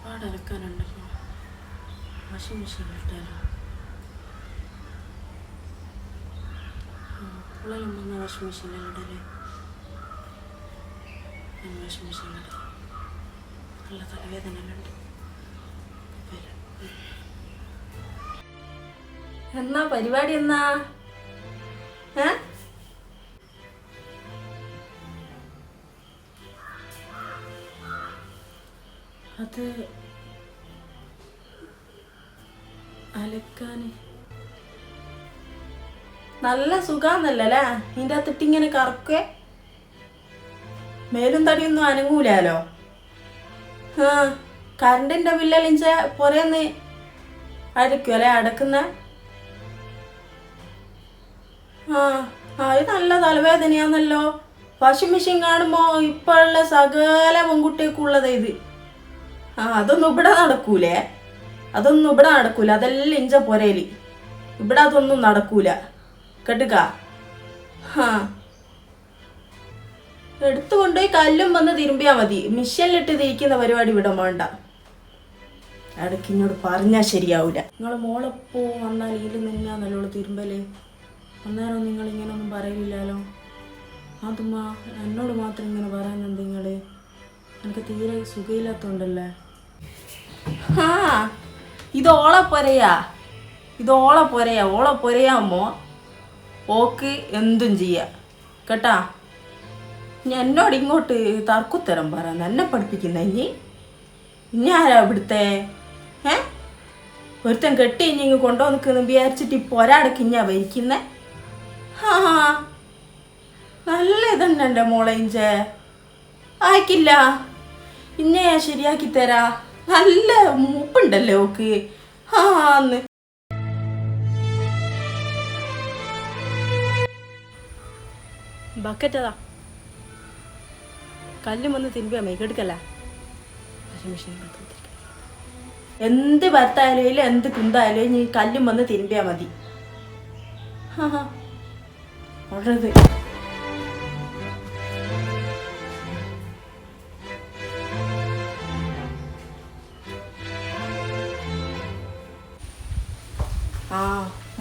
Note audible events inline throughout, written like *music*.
ഒരുപാട് അലക്കാനുണ്ടല്ലോ. Washing machine ഇട്ടാലോ? പുള്ളെല്ലാം വന്ന washing മെഷീനിൽ ഇടലേ. ഞാൻ വാഷിംഗ് മെഷീനിൽ ഇടാം. നല്ല തലവേദന എന്നാ പരിപാടി എന്നാ? ഏ? അത് അലക്കാൻ നല്ല സുഖാന്നല്ലേ നിന്റെ അകത്തിട്ട് ഇങ്ങനെ കറക്കേ? മേലും തടിയൊന്നും അനങ്ങൂലാലോ? ആ കറണ്ടിന്റെ ബില്ലലിഞ്ച പുറയെന്ന് അടയ്ക്കും അല്ലേ അടക്കുന്ന? ആ ആ ഇത് നല്ല തലവേദനയാന്നല്ലോ. വാഷിംഗ് മെഷീൻ കാണുമ്പോ ഇപ്പോഴുള്ള സകല പെൺകുട്ടികൾക്കുള്ളത് ഇത്. ആ അതൊന്നും ഇവിടെ നടക്കൂലേ? അതൊന്നും ഇവിടെ നടക്കൂല. അതെല്ലാം ഇഞ്ച പൊരയിൽ ഇവിടെ അതൊന്നും നടക്കൂല. കേട്ടുക ഹാ. എടുത്തു കൊണ്ടുപോയി കല്ലും വന്ന് തിരുമ്പിയാ മതി. മിഷ്യനിലിട്ട് തിരിക്കുന്ന പരിപാടി ഇവിടെ വേണ്ട. ഇടയ്ക്ക് ഇന്നോട് പറഞ്ഞാൽ ശരിയാവൂല. നിങ്ങൾ മോളെപ്പോ വന്നാൽ ഇതിൽ നിന്നാ നല്ലോണം തിരുമ്പൽ? അന്നേരം നിങ്ങൾ ഇങ്ങനൊന്നും പറയില്ലല്ലോ അതുമാ എന്നോട് മാത്രം ഇങ്ങനെ പറയുന്നുണ്ട് നിങ്ങൾ എനിക്ക് തീരെ സുഖമില്ലാത്തോണ്ടല്ലേ? ആ ഇത് ഓളെ പൊരയാ ഇത് ഓളെ പൊരയാ ഓളെ പൊരയാകുമ്പോ ഓക്ക് എന്തും ചെയ്യാ. കേട്ടാ? എന്നോട് ഇങ്ങോട്ട് തർക്കുത്തരം പറ. എന്നെ പഠിപ്പിക്കുന്ന ഇനി? ഇനി ആരാ ഇവിടുത്തെ? ഏ? ഒരുത്തൻ കെട്ടി ഇനി ഇങ്ങ് കൊണ്ടുവന്നിക്കുന്നു വിചാരിച്ചിട്ട് ഈ പൊരാടക്ക് ഇഞ്ഞാ വരിക്കുന്നേ? ആ നല്ല ഇതന്നെ എന്റെ മോളെ ഇഞ്ചേ. ആയിക്കില്ല. ഇന്നെ ശരിയാക്കി തരാ. നല്ല മൂപ്പുണ്ടല്ലോ ഓക്ക്. എന്ന് ബക്കറ്റതാ കല്ലും വന്ന് തിരുമ്പിയാ മൈ കെടുക്കല്ല എന്ത് ഭർത്തായാലും എന്ത് കുന്തായാലും ഇനി കല്ലും വന്ന് തിരുമ്പിയാ മതി. ഉള്ളത്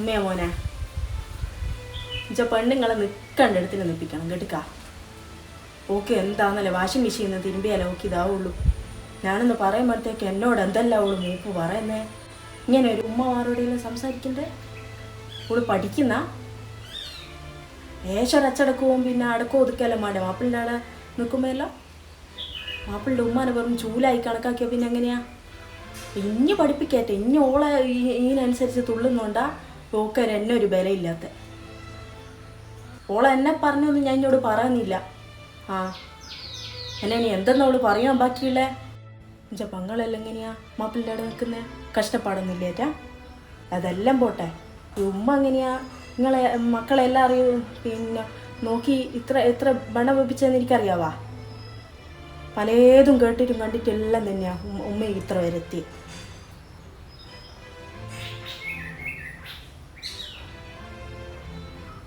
ഉമ്മയാ മോനെ. ഇച്ച പെണ്ണുങ്ങളെ നിൽക്കണ്ട നിൽപ്പിക്കണം കേട്ടുക്കാ? ഓക്കെ എന്താന്നല്ലേ വാഷിംഗ് മെഷീൻ തിരുമ്പിയാലേ ഓക്കെ ഇതാവുള്ളൂ. ഞാനൊന്ന് പറയുമ്പോഴത്തേക്ക് എന്നോട് എന്തല്ല അവൾ മൂപ്പ് പറയുന്നേ? ഇങ്ങനെ ഒരു ഉമ്മമാരോടെങ്കിലും സംസാരിക്കണ്ടേ? അവൾ പഠിക്കുന്ന? ഏശ്വര അച്ചടക്കവും പിന്നെ അടക്കവും ഒതുക്കല്ല മാഡം മാപ്പിളിന്റെ അവിടെ നിൽക്കുമ്പോഴല്ലോ മാപ്പിളിന്റെ ഉമ്മാനെ വെറും ചൂലായി കണക്കാക്കിയ പിന്നെ എങ്ങനെയാ? ഇഞ്ഞ് പഠിപ്പിക്കട്ടെ ഇഞ്ഞ് ഓളെ ഇതിനനുസരിച്ച് തുള്ളുന്നുണ്ടാ ഓക്കര എന്നെ ഒരു ബലയില്ലാത്ത. ഓളെ എന്നെ പറഞ്ഞൊന്നും ഞാൻ എന്നോട് പറയുന്നില്ല ആ എന്നെ ഇനി എന്തെന്ന് അവൾ പറയാൻ ബാക്കിയുള്ളേ? എന്നുവെച്ചാ പങ്ങളല്ല എങ്ങനെയാ മാപ്പിളിന്റെ അവിടെ നിൽക്കുന്നത് കഷ്ടപ്പാടൊന്നുമില്ലേറ്റാ അതെല്ലാം പോട്ടെ. ഈ ഉമ്മ എങ്ങനെയാ നിങ്ങളെ മക്കളെല്ലാം അറിയും? പിന്നെ നോക്കി ഇത്ര എത്ര ബണ വെപ്പിച്ചതെന്ന് എനിക്കറിയാവാ? പലതും കേട്ടിട്ടും കണ്ടിട്ടും എല്ലാം തന്നെയാ ഉമ്മ ഇത്ര വരെ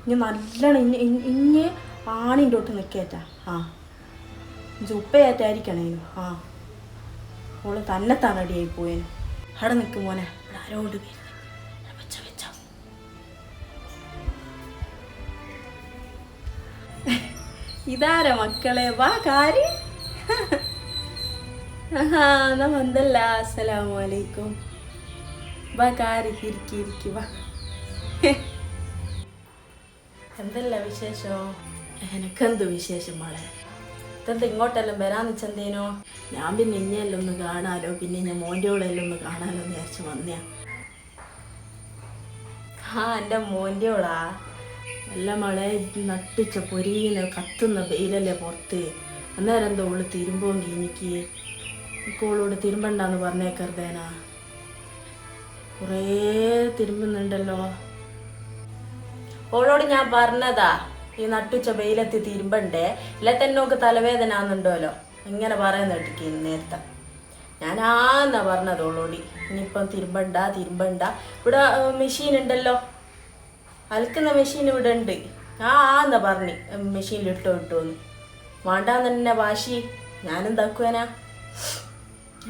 ഇനി നല്ലോണം ഇനി ഇനി ആണിന്റെ തൊട്ട് നിൽക്കേറ്റ ആ. ഉപ്പയേറ്റായിരിക്കണേനു ആ. ഓൾ തന്നെ റെഡിയായി പോയേനു. അവിടെ നിൽക്കും മോനെ. ഇവിടെ ആരോട് വെച്ച ഇതാരാ മക്കളെ? വാ കാരി. വന്നല്ല? അസ്സലാമു അലൈക്കും. വാ കാരി ഇരിക്കി ഇരിക്കി എന്തല്ല വിശേഷോ? എനക്കെന്ത് വിശേഷം മോളെ? ഇതെന്താ ഇങ്ങോട്ടെല്ലാം വരാൻ വെച്ചെന്തേനോ ഞാൻ പിന്നെ ഇന്നെല്ലാം ഒന്ന് കാണാലോ പിന്നെ ഞാൻ മോന്റെ കൂടെ എല്ലാം ഒന്ന് കാണാലോ എന്ന് വിചാരിച്ച് വന്നയാ. ആ എന്റെ മോന്റെ കൂടാ. നല്ല മഴ നട്ടിച്ച പൊരിയുന്ന കത്തുന്ന വെയിലല്ലേ പുറത്ത്. അന്നേരം എന്തോ ഓൾ തിരുമ്പോങ്കി എനിക്ക് ഓളോട് തിരുമ്പണ്ടെന്ന് പറഞ്ഞേക്കരുതേനാ. കുറേ തിരുമ്പുന്നുണ്ടല്ലോ. ഓളോട് ഞാൻ പറഞ്ഞതാ ഈ നട്ടുച്ച വെയിലെത്തി തിരുമ്പണ്ടേ? ഇല്ല തന്നെ നോക്ക് തലവേദന ആണെന്നുണ്ടോലോ ഇങ്ങനെ പറയുന്ന കേട്ടിരിക്കുന്നു നേരത്തെ ഞാൻ ആന്നാ പറഞ്ഞത് ഓളോടി. ഇനിയിപ്പം തിരുമ്പണ്ട തിരുമ്പണ്ട. ഇവിടെ മെഷീൻ ഉണ്ടല്ലോ. അലക്കുന്ന മെഷീൻ ഇവിടെ ഉണ്ട്. ആ ആന്നാ പറഞ്ഞു മെഷീനിൽ ഇട്ടോ ഇട്ടോന്ന് വേണ്ടാന്ന് തന്നെ വാശി. ഞാനും തക്കുവനാ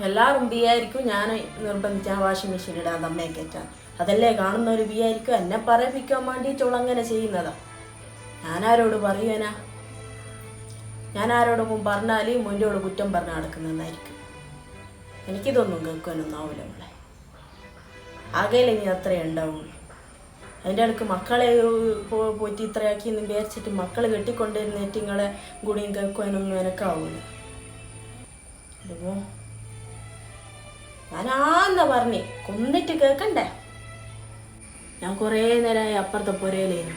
എല്ലാവരും ബിയായിരിക്കും ഞാൻ നിർബന്ധിച്ചാൽ വാഷിംഗ് മെഷീൻ ഇടാൻ കയറ്റാൻ. അതല്ലേ കാണുന്ന കാണുന്നവർ ബിയായിരിക്കും എന്നെ പറയിപ്പിക്കാൻ വേണ്ടിയിട്ടുള്ള അങ്ങനെ ചെയ്യുന്നതാ. ഞാനാരോട് പറയുവനാ ഞാൻ ആരോടൊപ്പം പറഞ്ഞാൽ മുന്നോട് കുറ്റം പറഞ്ഞ് നടക്കുന്നതായിരിക്കും. എനിക്കിതൊന്നും കേൾക്കാനൊന്നും ആവില്ല മോളെ. ആകെയിൽ ഇനി അത്രേ ഉണ്ടാവുള്ളൂ. അതിന്റെ ഇടയ്ക്ക് മക്കളെ പോറ്റി ഇത്രയാക്കി എന്ന് വിചാരിച്ചിട്ട് മക്കൾ കെട്ടിക്കൊണ്ടിരുന്നിട്ട് നിങ്ങളെ കൂടിയും കേൾക്കാനൊന്നും എനക്കാവൂല ഞാനാന്നാ പറഞ്ഞേ കൊന്നിട്ട് കേൾക്കണ്ടേ ഞാൻ കുറേ നേരമായി അപ്പുറത്തെ പുരയിലേനു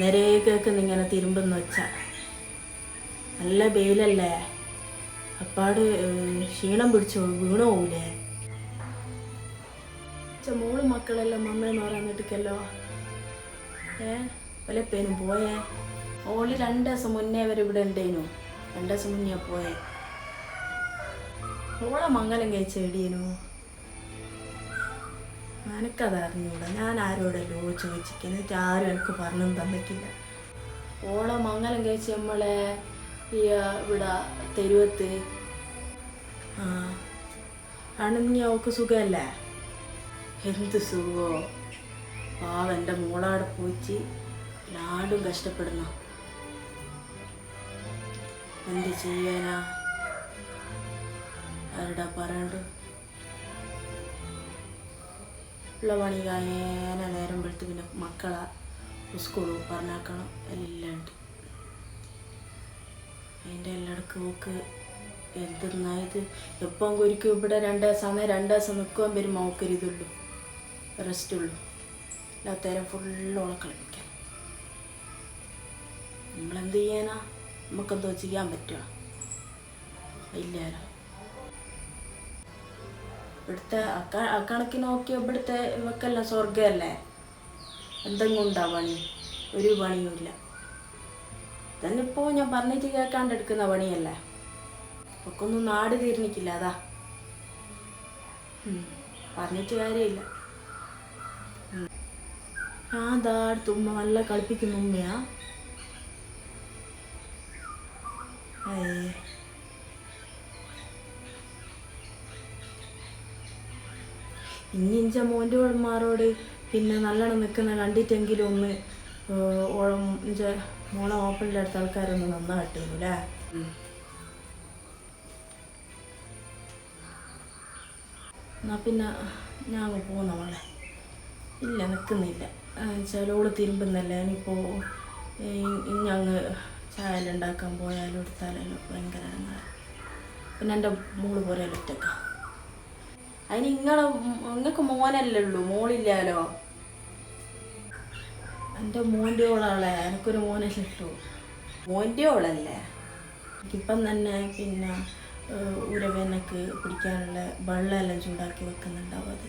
നിരയെ കേൾക്കുന്ന ഇങ്ങനെ തിരുമ്പെന്ന് വെച്ചാ നല്ല വെയിലല്ലേ? അപ്പാട് ക്ഷീണം പിടിച്ചോ? വീണു പോകൂലേ മോളും മക്കളെല്ലാം പറയാൻ കിട്ടിക്കല്ലോ ഏ വല്ല പേനും പോയേ? ഓളി രണ്ട് ദിവസം മുന്നേ വരെ ഇവിടെ ഉണ്ടേനു. രണ്ട് ദിവസം മുന്നേ പോയേ. ഓളെ മംഗലം കഴിച്ച എടിയനു എനിക്കത് അറിഞ്ഞൂടാ ഞാൻ ആരോടല്ലോ ചോദിച്ചിരിക്കുന്നത് എന്നിട്ട് ആരും എനിക്ക് പറഞ്ഞു തന്നിട്ടില്ല. ഓളെ മംഗലം കഴിച്ച് നമ്മളെ ഈ ഇവിടെ തെരുവത്ത്. ആ ആണെങ്കിൽ അവൾക്ക് സുഖമല്ലേ എന്ത് സുഖമോ പാവ എന്റെ മോളാടെ പോയിച്ച് നാടും കഷ്ടപ്പെടുന്നു. എന്ത് ചെയ്യാനാ? ആരുടെ പറയണ്ട് ഉള്ള പണി കായേന നേരം വെളുത്ത് പിന്നെ മക്കളെ സ്കൂളിൽ പറഞ്ഞാക്കണം എല്ലാം ഉണ്ട്. അതിന്റെ എല്ലായിടക്കും നോക്ക് എന്തായത് എപ്പം ഒരിക്കലും ഇവിടെ രണ്ട് സമയം രണ്ട് ദിവസം നിൽക്കുവാൻ വരും ഓക്കൊരു ഇതുള്ളൂ. റെസ്റ്റ് ഉള്ളൂ. അല്ലാത്തേരം ഫുള്ള് ഓളെ കളിപ്പിക്കാൻ. നമ്മളെന്ത് ചെയ്യാനാ? നമുക്കെന്തോ ചെയ്യാൻ പറ്റുക ഇല്ലാലോ ഇവിടുത്തെ കണക്കി നോക്കി ഇവിടുത്തെ ഇവക്കെല്ലാം സ്വർഗമല്ലേ എന്തെങ്കിലും ഉണ്ടാ പണി? ഒരു പണിയുമില്ല തന്നെ ഇപ്പോൾ ഞാൻ പറഞ്ഞിട്ട് കേൾക്കാണ്ട് എടുക്കുന്ന പണിയല്ലേ? ഒക്കൊന്നും നാട് തീർന്നിക്കില്ല അതാ. പറഞ്ഞിട്ട് കാര്യമില്ല. ഞാൻ ഉമ്മ നല്ല കളിപ്പിക്കുന്ന ഉമ്മയാ. ഏ ഇനി ഇഞ്ച മോന്റെ ഓളന്മാരോട് പിന്നെ നല്ലോണം നിൽക്കുന്ന കണ്ടിട്ടെങ്കിലും ഒന്ന് ഓളം ഇഞ്ച മോളെ ഓപ്പണിന്റെ അടുത്ത ആൾക്കാരൊന്ന് നന്നായിട്ടുള്ളൂ അല്ലേ പിന്നെ ഞാൻ പോകുന്ന മോളെ. ഇല്ല നിൽക്കുന്നില്ല. ചിലോൾ തിരുമ്പുന്നല്ലേ? ഇനിയിപ്പോൾ ഇനി അങ്ങ് ചായ ഉണ്ടാക്കാൻ പോയാലും എടുത്താലും ഭയങ്കര പിന്നെ എന്റെ മോൾ പോരാലും ഒറ്റക്കാം അതിന് നിങ്ങളെ നിങ്ങൾക്ക് മോനല്ലേ ഉള്ളൂ മോളില്ലാലോ? എന്റെ മോന്റെ ഓളാളെ എനിക്കൊരു മോനല്ലേ ഉള്ളൂ മോന്റെ ഓളല്ലേ? എനിക്കിപ്പം തന്നെ പിന്നെ ഉരവേനക്ക് പിടിക്കാനുള്ള വെള്ളമെല്ലാം ചൂടാക്കി വെക്കുന്നുണ്ടാവും അത്.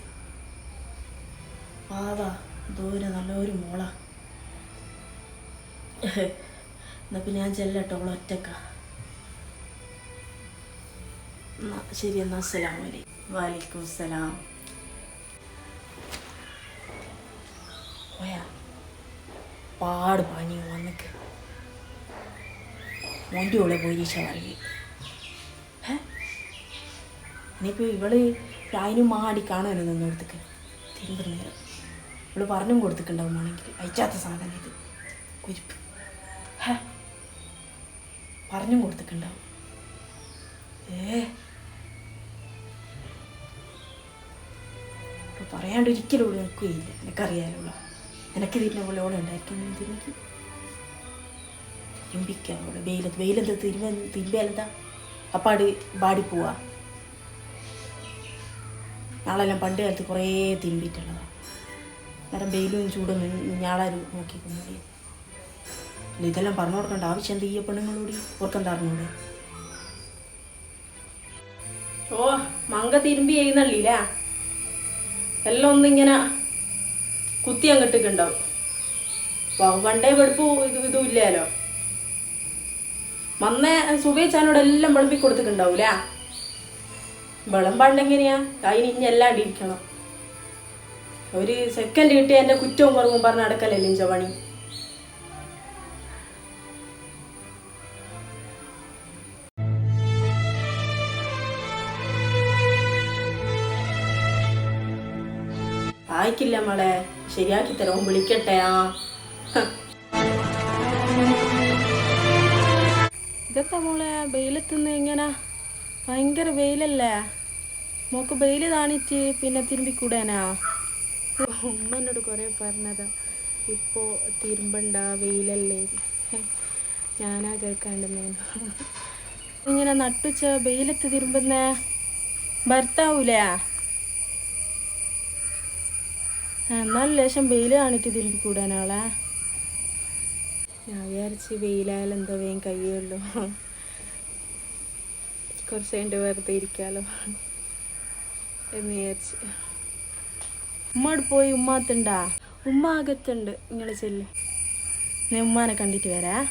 പാവാ ദൂരെ നല്ലൊരു മോളാ. *laughs* എന്നാ പിന്നെ ഞാൻ ചെല്ലട്ടോ എന്നാ ശരി എന്നാ അസ്സലാം വലൈക്കും വാലിക്കും അസ്സലാം പാട് പാനി വന്നിക്ക് മോന്റെ ഓളെ പോയി പറയും ഏ ഇനിയിപ്പോൾ ഇവൾ അതിന് മാടി കാണാനോ നിന്നെടുത്തേക്ക് തിരുമ്പ് നേരം. ഇവൾ പറഞ്ഞും കൊടുത്തിട്ടുണ്ടാവും ആണെങ്കിൽ അയച്ചാത്ത സാധനം ഇത്. കുരിപ്പ്. ഹേ? പറഞ്ഞും കൊടുത്തിട്ടുണ്ടാവും. ഏ? പറയാണ്ട് ഒരിക്കലും ഇവിടെ നിൽക്കുകയില്ല. എനിക്കറിയാനുള്ള എനിക്ക് ഇതിന്റെ പോലെ ഓളെ ഉണ്ടായിരിക്കുന്നു തിരുമ്പി തിരുമ്പിക്കാൻ അവിടെ വെയിലത്ത് വെയിലത്ത് തിരുമ്പ തിരുമ്പിയാലെന്താ അപ്പാട് ബാടി പോവാ. നാളെല്ലാം പണ്ട് കാലത്ത് കുറേ തിരുമ്പിയിട്ടുള്ളതാണ് നേരം വെയിലും ചൂടും ഞാളാരും നോക്കിക്കൊണ്ടേ ഇതെല്ലാം പറഞ്ഞു കൊടുക്കേണ്ട ആവശ്യം എന്ത് ഈ പെണ്ണുങ്ങളോട്? ഓർക്കെന്താ അറിഞ്ഞൂടെ? ഓ മങ്ക തിരുമ്പി ചെയ്യുന്നള്ളില്ലേ എല്ലാം ഒന്നിങ്ങനെ കുത്തി അങ്ങോട്ടേക്കുണ്ടാവും വണ്ടേ വെടുപ്പ് ഇത് ഇതും ഇല്ലല്ലോ. മന്നേ സുഖിച്ചാനോട് എല്ലാം വെളുപ്പി കൊടുത്തിട്ടുണ്ടാവൂലേ വിളമ്പാണ്ടെങ്ങനെയാ അതിന് ഇനി എല്ലാം ഇരിക്കണം ഒരു സെക്കൻഡ് കിട്ടിയ എന്റെ കുറ്റവും കുറവും പറഞ്ഞ് നടക്കലല്ലേ ഇഞ്ച പണി? ആയിക്കില്ല മോളെ. ശരിയാക്കി തരാം? വിളിക്കട്ടെ ആ. ഇതെന്താ മോളെ? വെയിലെത്തുന്ന ഇങ്ങനെ ഭയങ്കര വെയിലല്ലേ? മോക്ക് വെയിൽ കാണിച്ച് പിന്നെ തിരുമ്പിക്കൂടാനാ? ഉമ്മ എന്നോട് കുറേ പറഞ്ഞതാ. ഇപ്പോൾ തിരുമ്പണ്ട വെയിലല്ലേ. ഞാനാ കേൾക്കാണ്ടെന്നേനു ഇങ്ങനെ നട്ടുച്ച വെയിലത്ത് തിരുമ്പുന്നേ ഭർത്താവൂലേ? എന്നാലും ലേശം വെയിൽ കാണിട്ട് കൂടാനാളെ. ഞാൻ വിചാരിച്ച് വെയിലായാലും എന്താ വേഗം കഴിയുള്ളൂ കുറച്ച് അതിന്റെ വെറുതെ ഇരിക്കാലോ. എന്ന് വിചാരിച്ച്. ഉമ്മ പോയി ഉമ്മാത്തുണ്ടാ ഉമ്മ അകത്തുണ്ട്. നിങ്ങൾ ചെല്ല്. ഞാൻ ഉമ്മാനെ കണ്ടിട്ട് വരാ.